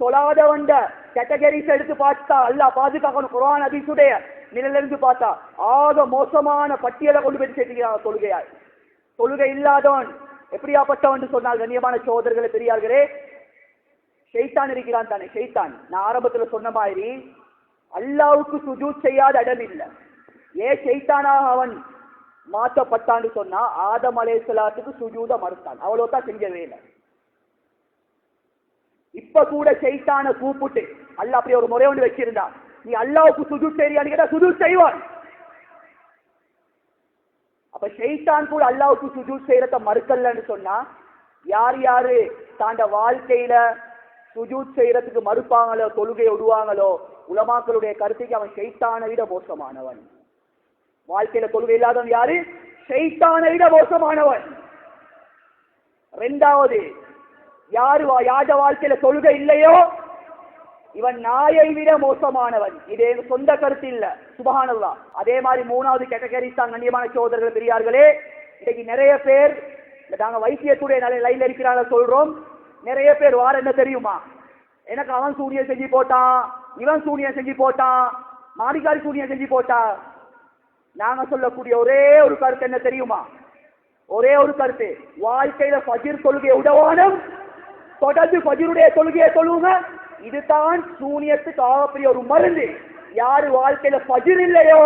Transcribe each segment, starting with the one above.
தொழாதவண்ட categories எடுத்து பார்த்தா அல்லாஹ் பாதுகாக்கணும். குரான் அதிசுடைய நிலையிலிருந்து பார்த்தா ஆக மோசமான பட்டியலை கொண்டு போய் சேர்த்துக்கிறாங்க தொழுகையாய். தொழுகை இல்லாதவன் எப்படியாப்பட்டவன் சொன்னால் கண்ணியமான சோதர்களை பெரியார்களே ஷெய்தான் இருக்கிறான் தானே ஷெய்தான் நான் ஆரம்பத்துல சொன்ன மாதிரி அல்லாவுக்கு சுஜூத் செய்யாத இடம் இல்லை. ஏன் ஷெய்தானாக அவன் மாற்றப்பட்டான்னு சொன்னா ஆதம் அலைஹிஸ்ஸலாத்துக்கு சுஜூத மறுத்தான். அவ்வளவுதான் செஞ்சவே இல்லை இப்ப கூட சைத்தான கூப்பிட்டு அல்லாஹ் அப்படி ஒரு முறை ஒன்று வச்சிருந்தான். நீ அல்லாவுக்கு சுது செய்யான்னு கேட்டா சுது செய்வான். அப்ப ஷெய்தான் கூட அல்லாவுக்கு சுஜூத் செய்யறத மறுக்கலன்னு சொன்னா யார் யாரு தாண்ட வாழ்க்கையில சுஜூத் செய்யறதுக்கு மறுப்பாங்களோ தொழுகை விடுவாங்களோ உலமாக்களுடைய கருத்துக்கு அவன் ஷெய்தானை விட மோசமானவன். வாழ்க்கையில தொழுகை இல்லாதவன் யாரு? ஷெய்தானை விட மோசமானவன். ரெண்டாவது யாரு வா- யாத வாழ்க்கையில தொழுகை இல்லையோ? இவன் நாயை விட மோசமானவன். இதே சொந்த கருத்து இல்ல. சுபஹானல்லா. அதே மாதிரி மூணாவது கேட்டகரி தான் கண்ணியமான சோதரர்கள் பெரியார்களே இன்னைக்கு நிறைய பேர் நாங்க வைத்தியத்துடைய நல்ல லைன்ல இருக்கிறாங்க சொல்றோம். நிறைய பேர் வார என்ன தெரியுமா? எனக்கு அவன் சூனியம் செஞ்சு போட்டான் இவன் சூனியம் செஞ்சு போட்டான் மாடிக்காரி சூனியம் செஞ்சு போட்டான் நாங்க சொல்லக்கூடிய ஒரே ஒரு கருத்து என்ன தெரியுமா? ஒரே ஒரு கருத்து. வாழ்க்கையில பகிர் தொழுகை உடவானம் தொடர்ந்து ஃபஜிருடைய தொழுகையை தொழுவுங்க இதுதான் சூனியத்துக்கு ஆகப்பெரிய ஒரு மருந்து. யாரு வாழ்க்கையில ஃபஜிர் இல்லையோ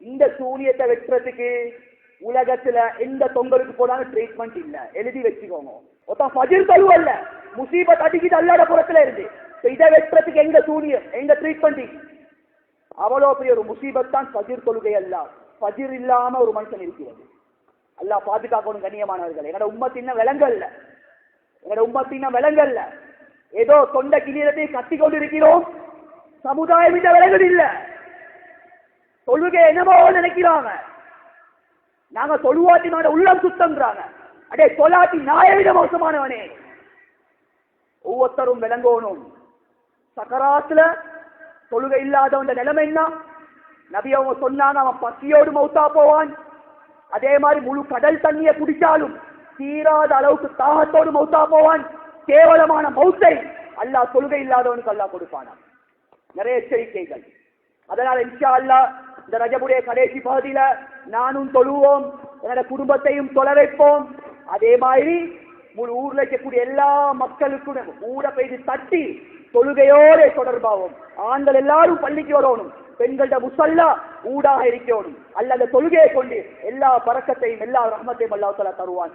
இந்த சூனியத்தை வெட்டுறதுக்கு உலகத்துல எந்த தொங்கலுக்கு போனாலும் ட்ரீட்மெண்ட் இல்ல. எழுதி வச்சுக்கோங்க. ஒருத்தன் ஃபஜிர் தழுவல்ல முசீபத் அடிக்கிட்டு அல்லாத புறத்துல இருந்து. இதை வெட்டுறதுக்கு எங்க சூனியம்? எங்க ட்ரீட்மெண்ட் அவ்வளவு பெரிய ஒரு முசீபத் தான் ஃபஜிர் தொழுகை அல்ல. ஃபஜிர் இல்லாம ஒரு மனுஷன் இருக்கிறது. அல்லாஹ் பாதுகாக்கணும் கண்ணியமானவர்கள். எங்கட உம்மத்தின் விலங்கல்ல எங்கட உம்மத்தின் விலங்கல்ல. ஏதோ தொண்ட கிணீரத்தை கட்டி கொண்டு இருக்கிறோம் சமுதாயம் இந்த விலங்குது இல்ல தொழுகை என்னமோ நினைக்கிறாங்க? நாங்க தொழுவாட்டி உள்ளம் சுத்தம்ன்றாங்க. அடே தொலாட்டி நாயை விட மோசமானவனே. ஒவ்வொருத்தரும் விளங்கணும். சக்கராத்துல தொழுகை இல்லாதவன் நிலைமை என்ன? நபி அவங்க சொன்னாங்க அவன் பசியோடு மௌத்தா போவான். அதே மாதிரி முழு கடல் தண்ணியை குடிச்சாலும் தீராத அளவுக்கு தாகத்தோடு மௌத்தா போவான். கேவலமான மௌத்தை அல்லாஹ் தொழுகை இல்லாதவனுக்கு அல்லாஹ் கொடுப்பானா நிறைய எச்சரிக்கைகள். அதனால இன்ஷா அல்லாஹ் இந்த ரஜபுடைய கடைசி பகுதியில நானும் தொழுவோம். என்னோட குடும்பத்தையும் தொலை வைப்போம். அதே மாதிரி முழு ஊர்ல இருக்கக்கூடிய எல்லா மக்களுக்கும் ஊரை பெய்து தட்டி தொழுகையோட தொடர்பாகும் ஆண்கள் எல்லாரும் பள்ளிக்கு வரணும் பெண்களோட முசல்லா ஊடாக இருக்கணும். அல்ல அந்த தொழுகையை கொண்டு எல்லா பறக்கத்தையும் எல்லா ரஹ்மத்தையும் அல்லாஹ் தருவான்.